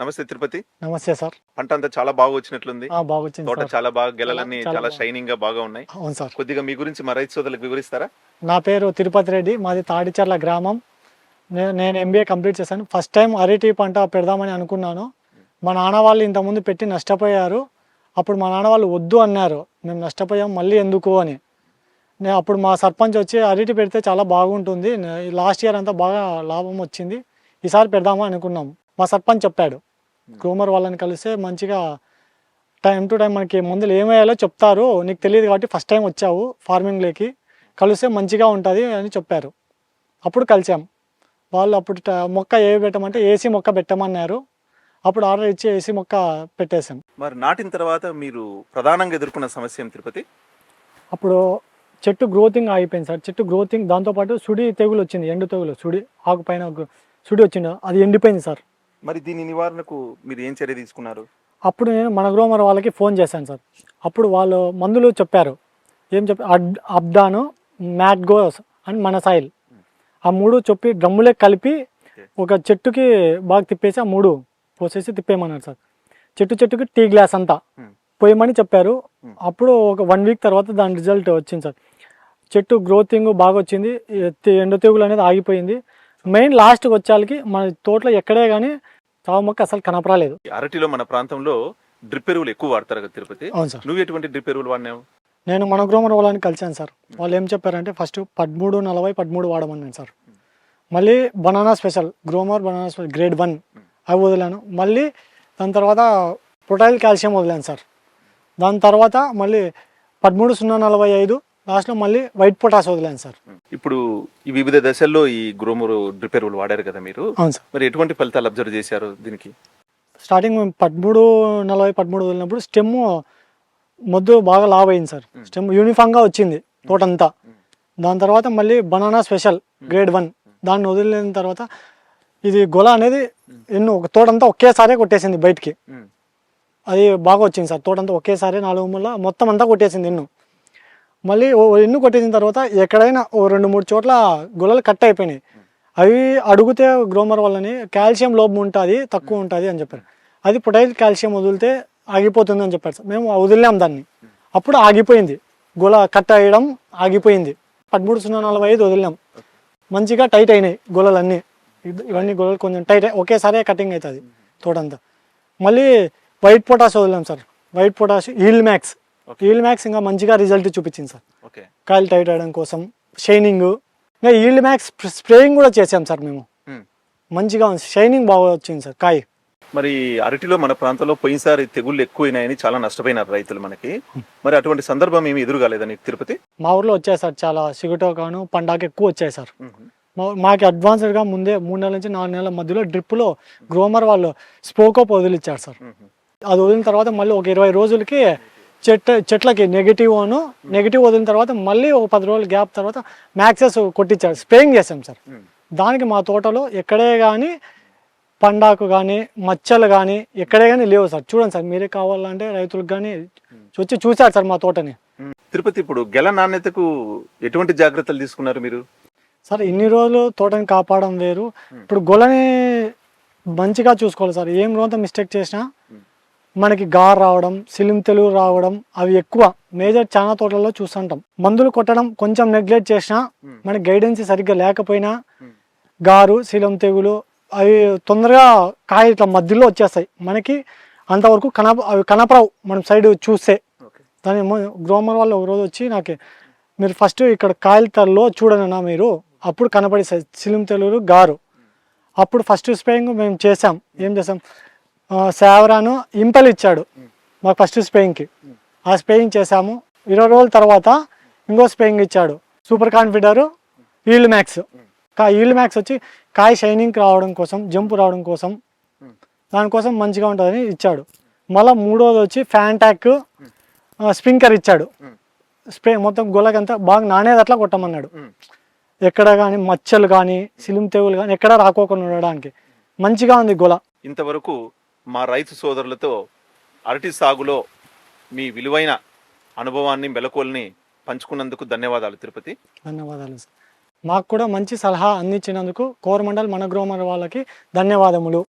నమస్తే తిరుపతి. నమస్తే సార్. పంట అంతా చాలా బాగా వచ్చినట్లుంది. ఆ, బాగొచ్చింది తోట చాలా బాగా గెలలన్నీ చాలా బాగా. షైనింగ్గా బాగా ఉన్నాయి. అవును సార్. కొద్దిగా మీ గురించి మా రైతు సోదరులకు వివరిస్తారా? నా పేరు తిరుపతి రెడ్డి మాది తాడిచర్ల గ్రామం. నేను ఎంబీఏ కంప్లీట్ చేశాను. ఫస్ట్ టైం అరటి పంట పెడదామని అనుకున్నాను. మా నాన్న వాళ్ళు ఇంతకుముందు పెట్టి నష్టపోయారు. అప్పుడు మా నాన్న వాళ్ళు వద్దు అన్నారు. మేము నష్టపోయాం మళ్ళీ ఎందుకు? అని. నేను అప్పుడు మా సర్పంచ్ వచ్చి అరటి పెడితే చాలా బాగుంటుంది. లాస్ట్ ఇయర్ అంతా బాగా లాభం వచ్చింది. ఈసారి పెడదామా అనుకున్నాం. మా సర్పంచ్ చెప్పాడు. గ్రోమర్ వాళ్ళని కలిస్తే మంచిగా టైం టు టైం మనకి మందులు ఏమేయాలో చెప్తారు. నీకు తెలియదు కాబట్టి ఫస్ట్ టైం వచ్చావు ఫార్మింగ్లోకి కలిస్తే మంచిగా ఉంటుంది అని చెప్పారు. అప్పుడు కలిసాం. వాళ్ళు అప్పుడు ట- మొక్క ఏ పెట్టమంటే ఏసీ మొక్క పెట్టమన్నారు. అప్పుడు ఆర్డర్ ఇచ్చి ఏసీ మొక్క పెట్టేశాం. మరి నాటిన తర్వాత మీరు ప్రధానంగా ఎదుర్కొన్న సమస్య తిరుపతి? అప్పుడు చెట్టు గ్రోతింగ్ ఆగిపోయింది సార్. చెట్టు గ్రోతింగ్ దాంతోపాటు సుడి తెగులు వచ్చింది ఎండు తెగులు. సుడి ఆకు పైన ఒక సుడి వచ్చింది అది ఎండిపోయింది సార్. మరి దీని నివారణకు మీరు ఏం చర్య తీసుకున్నారు? అప్పుడు నేను మన గ్రోమర్ వాళ్ళకి ఫోన్ చేశాను సార్. అప్పుడు వాళ్ళు మందులు చెప్పారు. ఏం చెప్పి అబ్దాను మ్యాట్గోస్ అండ్ మన సాయిల్. ఆ మూడు చెప్పి డ్రమ్ములే కలిపి ఒక చెట్టుకి బాగా తిప్పేసి ఆ మూడు పోసేసి తిప్పేయమన్నారు సార్. చెట్టు చెట్టుకి టీ గ్లాస్ అంతా. పోయమని చెప్పారు. అప్పుడు ఒక వన్ వీక్ తర్వాత దాని రిజల్ట్ వచ్చింది సార్. చెట్టు గ్రోతింగ్ బాగా వచ్చింది. ఎండు తెగులు అనేది ఆగిపోయింది. మెయిన్ లాస్ట్కి వచ్చేళ్ళకి మన తోటలో ఎక్కడే కానీ చావు మొక్క అసలు కనపరాలేదు. ఈ అరటిలో మన ప్రాంతంలో డ్రిప్ ఎరువులు ఎక్కువ వాడతారు కదా తిరుపతి? అవును సార్. నువ్వు ఎటువంటి డ్రిప్ ఎరువులు వాడినావు? నేను మన గ్రోమర్ వాళ్ళని కలిశాను సార్. వాళ్ళు ఏం చెప్పారంటే ఫస్ట్ పదమూడు నలభై పదమూడు వాడమన్నాను సార్. మళ్ళీ banana special growmore banana special grade one అవి వదిలాను. మళ్ళీ దాని తర్వాత ప్రొటైల్ కాల్షియం వదిలాను సార్. దాని తర్వాత మళ్ళీ పదమూడు సున్నా నలభై ఐదు లాస్ట్లో మళ్ళీ వైట్ పొటాస్ వదిలాను సార్. ఇప్పుడు ఈ వివిధ దశల్లో ఈ గ్రోమరు డ్రిప్ ఎరువులు వాడారు కదా మీరు. అవును సార్. మరి ఎటువంటి ఫలితాలు అబ్జర్వ్ చేశారు దీనికి? స్టార్టింగ్ మేము పదమూడు నలభై పదమూడు వదిలినప్పుడు స్టెమ్ మొద్దు బాగా లావ్ అయింది సార్. స్టెమ్ యూనిఫామ్గా వచ్చింది తోటంతా. దాని తర్వాత మళ్ళీ బనానా స్పెషల్ గ్రేడ్ వన్. దాన్ని వదిలిన తర్వాత ఇది గొల అనేది ఎన్నో ఒక తోటంతా ఒకేసారే కొట్టేసింది బయటికి. అది బాగా వచ్చింది సార్. తోటంతా ఒకేసారి నాలుగు మూల మొత్తం అంతా కొట్టేసింది ఎన్ను. మళ్ళీ ఓ ఎన్ను కొట్టేసిన తర్వాత ఎక్కడైనా ఓ రెండు మూడు చోట్ల గొలలు కట్ అయిపోయినాయి. అవి అడిగితే గ్రోమర్ వల్లని కాల్షియం లోపం ఉంటుంది తక్కువ ఉంటుంది అని చెప్పారు. అది పొటైల్ కాల్షియం వదిలితే ఆగిపోతుంది అని చెప్పారు. సార్ మేము వదిలాం దాన్ని. అప్పుడు ఆగిపోయింది. గొల కట్ అయ్యడం ఆగిపోయింది. పదమూడు సున్నా నలభై ఐదు వదిలినాం. మంచిగా టైట్ అయినాయి గొలలన్నీ ఇవన్నీ గొలలు కొంచెం టైట్ ఒకేసారి కటింగ్ అవుతుంది తోటంతా. మళ్ళీ వైట్ పొటాష్ వదిలాం sir. White potash heal max. Heal max ఇంకా మంచిగా రిజల్ట్ చూపించింది సార్. ఓకే. కాయలు టైట్ అయ్యడం కోసం షైనింగ్. ఇంకా ఈల్డ్ మ్యాక్స్ స్ప్రేయింగ్ కూడా చేసాం సార్ మేము. మంచిగా ఉంది. షైనింగ్ బాగా వచ్చింది సార్ కాయ. మరి అరటిలో మన ప్రాంతంలో పోయినసారి తెగుళ్ళు ఎక్కువైనాయని చాలా నష్టపోయినారు రైతులు మనకి. మరి అటువంటి సందర్భం ఏమి ఎదురుగాలేదా నీకు తిరుపతి? మా ఊర్లో వచ్చాయి సార్ చాలా సిగుటో కాను పండాకు ఎక్కువ వచ్చాయి సార్. మాకు అడ్వాన్స్డ్గా ముందే మూడు నెలల నుంచి నాలుగు నెలల మధ్యలో డ్రిప్లో గ్రోమర్ వాళ్ళు స్పోకోప్ వదిలిచ్చారు సార్. అది వదిలిన తర్వాత మళ్ళీ ఒక ఇరవై రోజులకి చెట్టు చెట్లకి నెగిటివ్ అను నెగిటివ్ వదిలిన తర్వాత మళ్ళీ ఒక పది రోజుల గ్యాప్ తర్వాత మ్యాక్సెస్ కొట్టించారు. స్ప్రేయింగ్ చేసాం సార్. ఉమ్. దానికి మా తోటలో ఎక్కడే కానీ పండాకు కానీ మచ్చలు కానీ ఎక్కడే కానీ లేవు సార్. చూడండి సార్ మీరే కావాలంటే రైతులకు కానీ వచ్చి చూశారు సార్ మా తోటని. ఉమ్. తిరుపతి ఇప్పుడు గెల నాణ్యతకు ఎటువంటి జాగ్రత్తలు తీసుకున్నారు మీరు? సార్ ఇన్ని రోజులు తోటని కాపాడడం వేరు. ఇప్పుడు గొలని మంచిగా చూసుకోవాలి సార్. ఏం రోజంత మిస్టేక్ చేసినా మనకి గార్ రావడం సిలిం తెలుగు రావడం అవి ఎక్కువ మేజర్ చాలా తోటల్లో చూస్తుంటాం. మందులు కొట్టడం కొంచెం నెగ్లెక్ట్ చేసినా మనకి గైడెన్స్ సరిగ్గా లేకపోయినా గారు శీలం తెగులు అవి తొందరగా కాయ ఇట్లా మధ్యలో వచ్చేస్తాయి. మనకి అంతవరకు కన అవి కనపరావు మనం సైడ్ చూస్తే. దాని గ్రోమర్ వాళ్ళు ఒకరోజు వచ్చి నాకు మీరు ఫస్ట్ ఇక్కడ కాయల తరలో చూడనన్నా మీరు అప్పుడు కనపడిస్తాయి సిలిం తెలుగు గారు. అప్పుడు ఫస్ట్ స్ప్రేయింగ్ మేము చేసాం ఏం చేసాం సావరాను ఇంపల్ ఇచ్చాడు మాకు ఫస్ట్ స్ప్రేయింగ్కి ఆ స్ప్రేయింగ్ చేసాము ఇరవై రోజుల తర్వాత ఇంకో స్ప్రేయింగ్ ఇచ్చాడు. Super confidor yield max. కా ఈల్డ్ మ్యాక్స్ వచ్చి కాయ షైనింగ్ రావడం కోసం జంప్ రావడం కోసం దానికోసం మంచిగా ఉంటుందని ఇచ్చాడు. మళ్ళీ మూడోది వచ్చి ఫ్యాంటాక్ స్ప్రింకర్ ఇచ్చాడు. స్ప్రే మొత్తం గొలకంతా బాగా నానేది అట్లా కొట్టమన్నాడు. ఎక్కడ కానీ మచ్చలు కానీ సిలిం తెగులు కానీ ఎక్కడ రాకోకుండా ఉండడానికి. మంచిగా ఉంది గొల. ఇంతవరకు మా రైతు సోదరులతో అరటి సాగులో మీ విలువైన అనుభవాన్ని మెలకువల్ని పంచుకున్నందుకు ధన్యవాదాలు తిరుపతి. ధన్యవాదాలు సార్. మాకు కూడా మంచి సలహా అందించినందుకు కోరమండల్ మనగ్రోమర్ వాళ్ళకి ధన్యవాదములు.